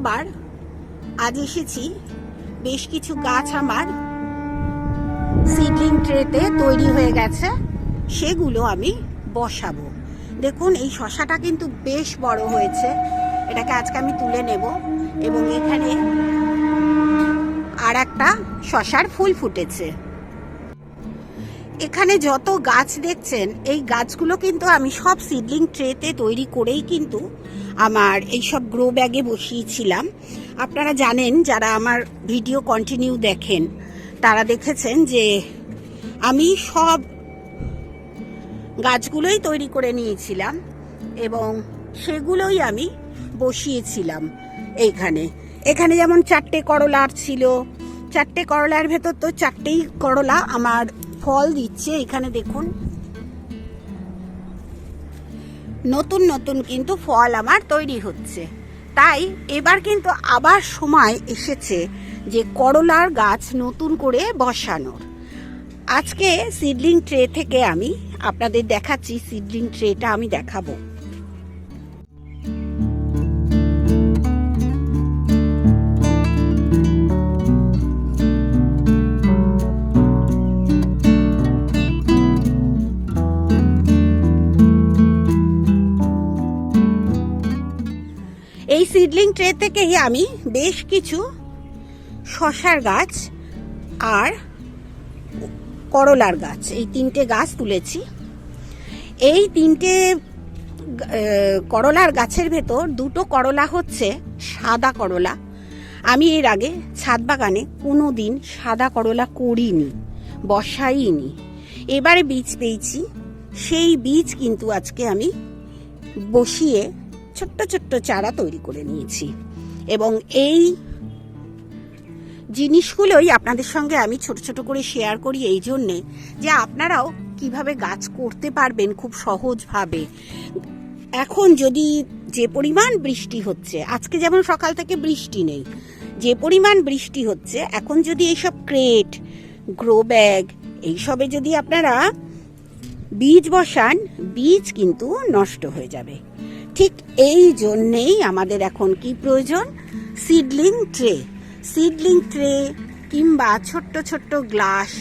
দ্বিতীয়বার আজ এসেছি। বেশ কিছু গাছ আমার সিডলিং ট্রেতে তৈরি হয়ে গেছে। সেগুলো আমি বসাবো। দেখুন, এই শশাটা কিন্তু বেশ বড় হয়েছে। এটাকে আজকে আমি তুলে নেব এবং এখানে আর একটা শশার ফুল ফুটেছে। এখানে যত গাছ দেখছেন, এই গাছগুলো কিন্তু আমি সব সিডলিং ট্রেতে তৈরি করেই কিন্তু আমার এই সব গ্রো ব্যাগে বসিয়েছিলাম। আপনারা জানেন, যারা আমার ভিডিও কন্টিনিউ দেখেন, তারা দেখেছেন যে আমি সব গাছগুলোই তৈরি করে নিয়েছিলাম এবং সেগুলোই আমি বসিয়েছিলাম এইখানে। এখানে যেমন চারটে করলার ছিল, চারটে করলার ভেতর তো চারটেই করলা আমার ফল দিচ্ছে। এখানে দেখুন নতুন নতুন কিন্তু ফল আমার তৈরি হচ্ছে। তাই এবার কিন্তু আবার সময় এসেছে যে করলার গাছ নতুন করে বসানোর। আজকে সিডলিং ট্রে থেকে আমি আপনাদের দেখাচ্ছি সিডলিং ট্রেটা আমি দেখাবো। সিডলিং ট্রে থেকেই আমি বেশ কিছু শশার গাছ আর করলার গাছ, এই তিনটে গাছ তুলেছি। এই তিনটে করলার গাছের ভেতর দুটো করলা হচ্ছে সাদা করলা। আমি এর আগে ছাদ বাগানে কোনো দিন সাদা করলা করিনি, বসাইনি। এবারে বীজ পেয়েছি, সেই বীজ কিন্তু আজকে আমি বসিয়ে ছোট্ট ছোট্ট চারা তৈরি করে নিয়েছি। এবং এই জিনিসগুলোই আপনাদের সঙ্গে আমি ছোট ছোট করে শেয়ার করি এই জন্যে যে আপনারাও কীভাবে গাছ করতে পারবেন খুব সহজভাবে। এখন যদি যে পরিমাণ বৃষ্টি হচ্ছে, আজকে যেমন সকাল থেকে বৃষ্টি নেই, যে পরিমাণ বৃষ্টি হচ্ছে, এখন যদি এইসব ক্রেট গ্রো ব্যাগ এইসবে যদি আপনারা বীজ বসান, বীজ কিন্তু নষ্ট হয়ে যাবে। ঠিক এই জন্যেই আমাদের এখন কি প্রয়োজন? Seedling tray. সিডলিং ট্রে কিংবা ছোট্ট ছোট্ট গ্লাস,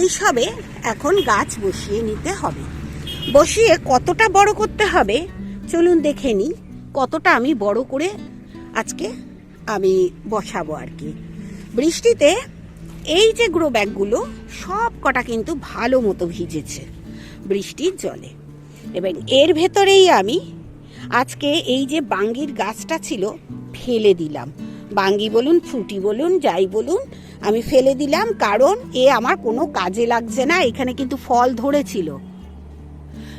এইসবে এখন গাছ বসিয়ে নিতে হবে। বসিয়ে কতটা বড় করতে হবে? চলুন দেখে নিই কতটা আমি বড় করে আজকে আমি বসাবো আর কি। বৃষ্টিতে এই যে গ্রো ব্যাগগুলো সব কটা কিন্তু ভালো মতো ভিজেছে বৃষ্টির জলে। এবং এর ভেতরেই আমি আজকে এই যে বাঙ্গির গাছটা ছিল, ফেলে দিলাম। বাঙ্গি বলুন, ফ্রুটি বলুন, যাই বলুন, আমি ফেলে দিলাম কারণ এ আমার কোনো কাজে লাগছে না, এখানে কিন্তু ফল ধরেছিল।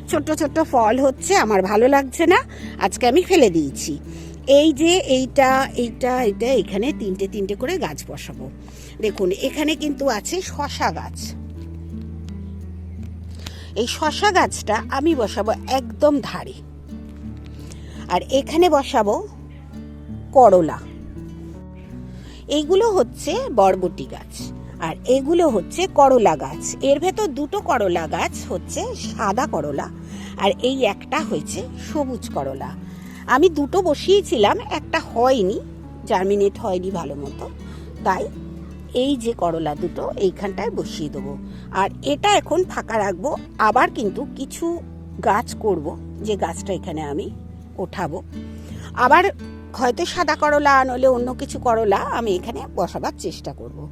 ছোট্ট ছোট্ট ফল হচ্ছে, আমার ভালো লাগছে না, আজকে আমি ফেলে দিয়েছি। এই যে এইটা এইটা এইটা, এখানে তিনটে তিনটে করে গাছ বসাবো। দেখুন, এখানে কিন্তু আছে শশা গাছ। এই শশা গাছটা আমি বসাবো একদম ধারে। আর এখানে বসাবো করলা। এইগুলো হচ্ছে বরবটি গাছ, আর এগুলো হচ্ছে করলা গাছ। এর ভেতর দুটো করলা গাছ হচ্ছে সাদা করলা, আর এই একটা হয়েছে সবুজ করলা। আমি দুটো বসিয়েছিলাম, একটা হয়নি, জার্মিনেট হয়নি ভালো মতো, তাই এই যে করলা দুটো এইখানটায় বসিয়ে দেবো। আর এটা এখন ফাঁকা রাখব। আবার কিন্তু কিছু গাছ করব, যে গাছটা এখানে আমি ওঠাবো। আবার হয়তো সাদা করলা নলে অন্য কিছু করলা আমি এখানে বসাবার চেষ্টা করব।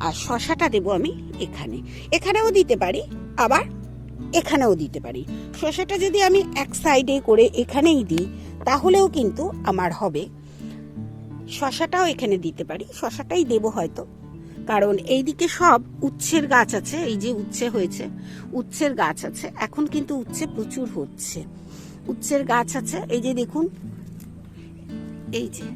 আর শশাটা দেবো আমি এখানে। এখানেও দিতে পারি, আবার এখানেও দিতে পারি। শশাটা যদি আমি এক সাইডে করে এখানেই দিই, তাহলেও কিন্তু আমার হবে। শশাটাও এখানে দিতে পারি। শশাটাই দেবো হয়তো। কারণ এইদিকে সব উচ্ছের গাছ আছে, এই যে উচ্ছে হয়েছে। উচ্ছের গাছ আছে। এখন কিন্তু উচ্ছে প্রচুর হচ্ছে। উচ্ছের গাছ আছে, এই যে দেখুন, এই যে।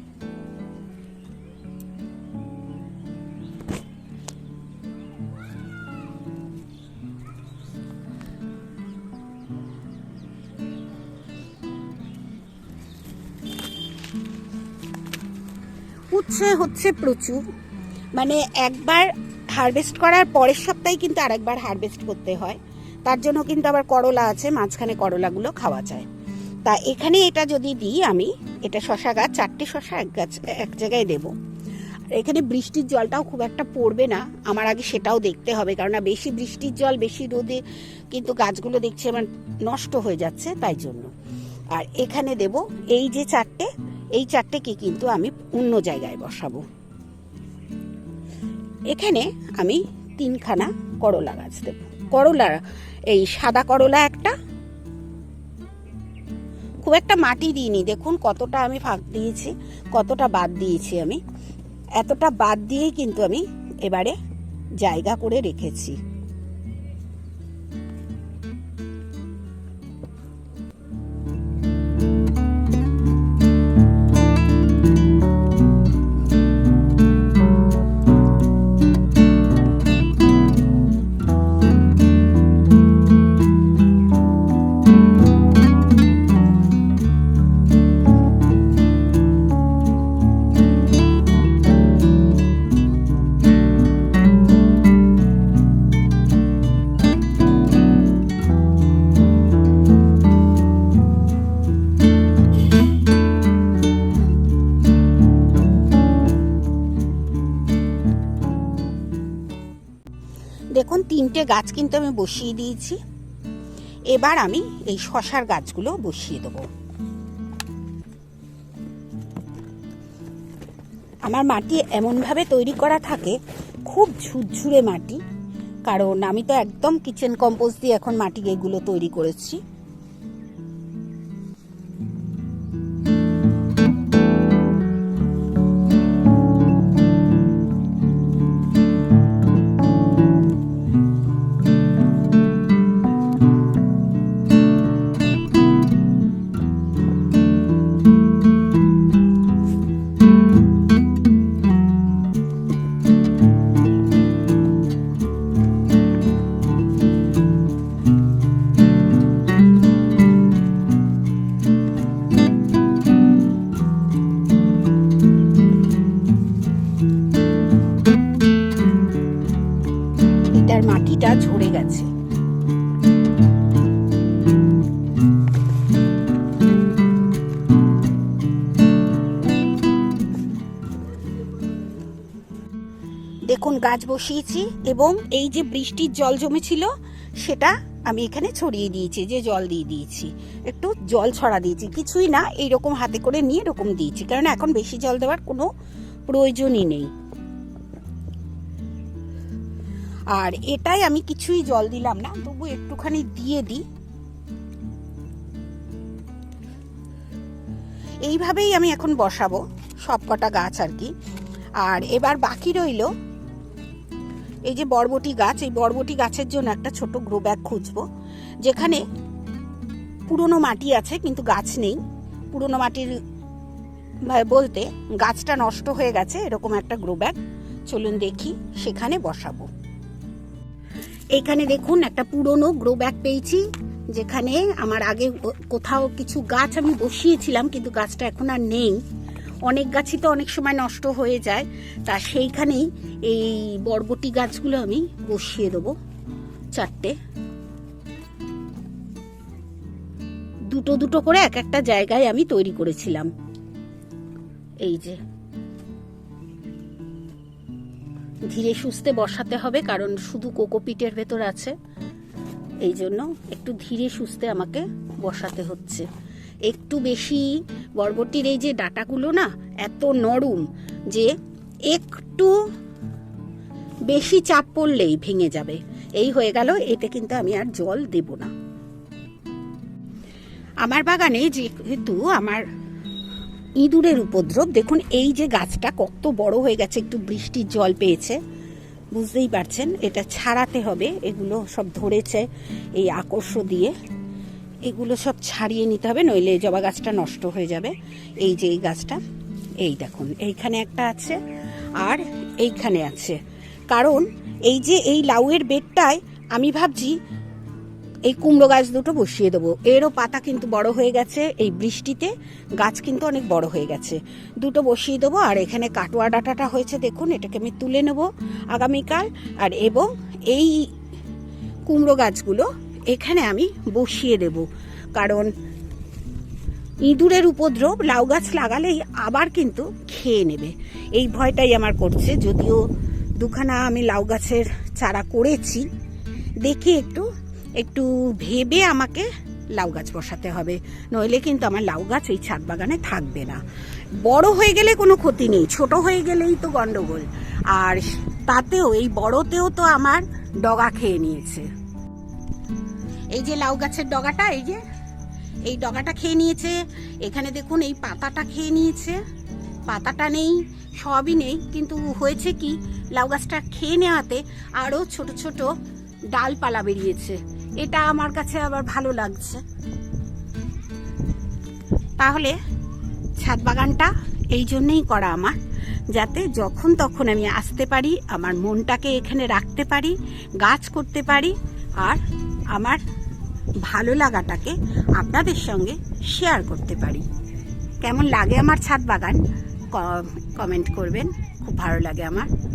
উচ্ছে হচ্ছে প্রচুর। মানে একবার হারভেস্ট করার পরের সপ্তাহে কিন্তু আরেকবার হারভেস্ট করতে হয়। তার জন্য কিন্তু আবার করলা আছে, মাঝখানে করলাগুলো খাওয়া যায়। তা এখানে এটা যদি দিই আমি, এটা শশা গাছ, চারটে শশা এক গাছ, এক জায়গায় দেব। এখানে বৃষ্টির জলটাও খুব একটা পড়বে না, আমার আগে সেটাও দেখতে হবে, কারণ বেশি বৃষ্টির জল, বেশি রোদে কিন্তু গাছগুলো দেখছি আমার নষ্ট হয়ে যাচ্ছে তাই জন্য। আর এখানে দেব, এই যে চারটে, এই চারটেকে কিন্তু আমি অন্য জায়গায় বসাবো। এখানে আমি তিনখানা করলা গাছ দেব। করলা এই সাদা করলা একটা, খুব একটা মাটি দিইনি। দেখুন কতটা আমি ফাঁক দিয়েছি, কতটা বাদ দিয়েছি আমি। এতটা বাদ দিয়েই কিন্তু আমি এবারে জায়গা করে রেখেছি। তিনটে গাছ কিন্তু আমি বসিয়ে দিয়েছি। এবার আমি এই শশার গাছগুলো বসিয়ে দেবো। আমার মাটি এমনভাবে তৈরি করা থাকে, খুব ঝুরঝুরে মাটি, কারণ আমি তো একদম কিচেন কম্পোস্ট দিয়ে এখন মাটি এগুলো তৈরি করেছি। এটার ঝরে গেছে। দেখুন, গাছ বসিয়েছি এবং এই যে বৃষ্টির জল জমেছিল, সেটা আমি এখানে ছড়িয়ে দিয়েছি, যে জল দিয়ে দিয়েছি। একটু জল ছড়া দিয়েছি, কিছুই না, এইরকম হাতে করে নিয়ে এরকম দিয়েছি কারণ এখন বেশি জল দেওয়ার কোনো প্রয়োজনই নেই। আর এটাই আমি কিছুই জল দিলাম না, তবু একটুখানি দিয়ে দিই। এইভাবেই আমি এখন বসাবো সব কটা গাছ আর কি। আর এবার বাকি রইল এই যে বরবটি গাছ, এই বরবটি গাছের জন্য একটা ছোট গ্রো ব্যাগ খুঁজবো, যেখানে পুরনো মাটি আছে কিন্তু গাছ নেই। পুরনো মাটির বা- বলতে গাছটা নষ্ট হয়ে গেছে, এরকম একটা গ্রো ব্যাগ চলুন দেখি সেখানে বসাবো। এখানে দেখুন একটা পুরনো গ্রো ব্যাগ পেয়েছি, যেখানে আমার আগে কোথাও কিছু গাছ আমি বসিয়েছিলাম, কিন্তু গাছটা এখন আর নেই। অনেক গাছই তো অনেক সময় নষ্ট হয়ে যায়, তা সেইখানেই এই বরবটি গাছগুলো আমি বসিয়ে দেবো চারটে। দুটো দুটো করে এক একটা জায়গায় আমি তৈরি করেছিলাম। এই যে। ধীরে সুস্থে বসাতে হবে, কারণ শুধু কোকোপিটের ভেতর আছে। এই জন্য একটু ধীরে সুস্থে আমাকে বসাতে হচ্ছে। একটু বেশি বরবটির এই যে ডাটাগুলো না, এত নরম যে একটু বেশি চাপ পড়লেই ভেঙে যাবে। এই হয়ে গেল, এতে কিন্তু আমি আর জল দেব না। আমার বাগানে যেহেতু আমার ইঁদুরের উপদ্রব। দেখুন, এই যে গাছটা কত বড় হয়ে গেছে, একটু বৃষ্টির জল পেয়েছে। বুঝতেই পারছেন, এটা ছাড়াতে হবে। এগুলো সব ধরেছে এই আকর্ষ দিয়ে। এগুলো সব ছাড়িয়ে নিতে হবে, নইলে জবা গাছটা নষ্ট হয়ে যাবে। এই যে এই গাছটা, এই দেখুন, এইখানে একটা আছে আর এইখানে আছে। কারণ এই যে এই লাউয়ের বেডটায় আমি ভাবছি এই কুমড়ো গাছ দুটো বসিয়ে দেবো। এরও পাতা কিন্তু বড় হয়ে গেছে, এই বৃষ্টিতে গাছ কিন্তু অনেক বড় হয়ে গেছে। দুটো বসিয়ে দেবো, আর এখানে কাটোয়া ডাটাটা হয়েছে, দেখুন, এটাকে আমি তুলে নেব আগামীকাল। আর এবং এই কুমড়ো গাছগুলো এখানে আমি বসিয়ে দেব। কারণ ইঁদুরের উপদ্রব, লাউ গাছ লাগালেই আবার কিন্তু খেয়ে নেবে। এই ভয়টাই আমার করছে, যদিও দুখানা আমি লাউ গাছের চারা করেছি। দেখি একটু একটু ভেবে আমাকে লাউ গাছ বসাতে হবে। নইলে কিন্তু আমার লাউ গাছ এই ছাদ বাগানে থাকবে না। বড় হয়ে গেলে কোনো ক্ষতি নেই, ছোট হয়ে গেলেই তো গন্ডগোল। আর তাতেও, এই বড়তেও তো আমার ডগা খেয়ে নিয়েছে। এই যে লাউ গাছের ডগাটা, এই যে, এই ডগাটা খেয়ে নিয়েছে। এখানে দেখুন, এই পাতাটা খেয়ে নিয়েছে। পাতাটা নেই, সবই নেই। কিন্তু হয়েছে কি, লাউ গাছটা খেয়ে নেওয়াতে আরও ছোট ছোট ডালপালা বেরিয়েছে। এটা আমার কাছে আবার ভালো লাগছে। তাহলে ছাদ বাগানটা এই জন্যেই করা আমার, যাতে যখন তখন আমি আসতে পারি, আমার মনটাকে এখানে রাখতে পারি, গাছ করতে পারি, আর আমার ভালো লাগাটাকে আপনাদের সঙ্গে শেয়ার করতে পারি। কেমন লাগে আমার ছাদ বাগান? কমেন্ট করবেন। খুব ভালো লাগে আমার।